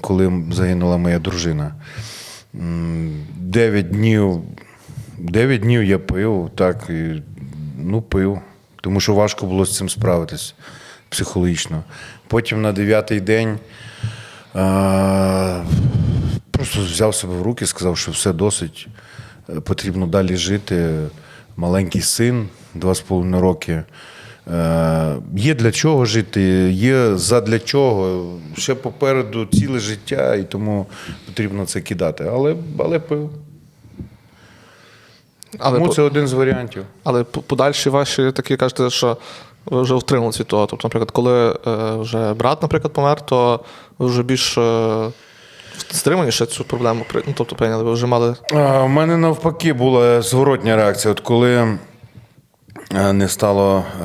коли загинула моя дружина. Дев'ять днів, дев'ять днів я пив, так, і, ну, пив, тому що важко було з цим справитись психологічно. Потім на дев'ятий день а, просто взяв себе в руки, сказав, що все досить, е, потрібно далі жити. Маленький син, два з половиною роки. Е, Є для чого жити, є задля чого. Ще попереду ціле життя, і тому потрібно це кидати. Але, але пив. Але, Тому по- це один з варіантів. але подальші ваші такі кажете, що ви вже втрималися від того. Тобто, наприклад, коли е, вже брат, наприклад, помер, то ви вже більш е, стриманіше цю проблему ну, тобто, прийняли. Ви вже мали У мене навпаки була зворотня реакція. От коли не стало е,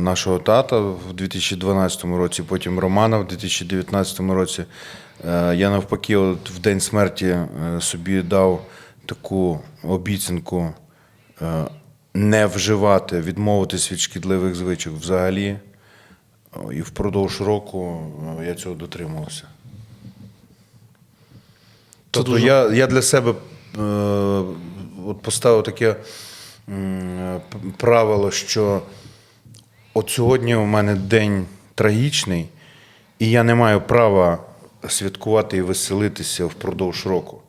нашого тата в 2012 році, потім Романа в 2019 році, е, я навпаки, от в день смерті е, собі дав таку обіцянку е, не вживати, відмовитись від шкідливих звичок взагалі. І впродовж року е, я цього дотримувався. Тобто дуже- я, я для себе е, от поставив таке правило, що от сьогодні у мене день трагічний, і я не маю права святкувати і веселитися впродовж року.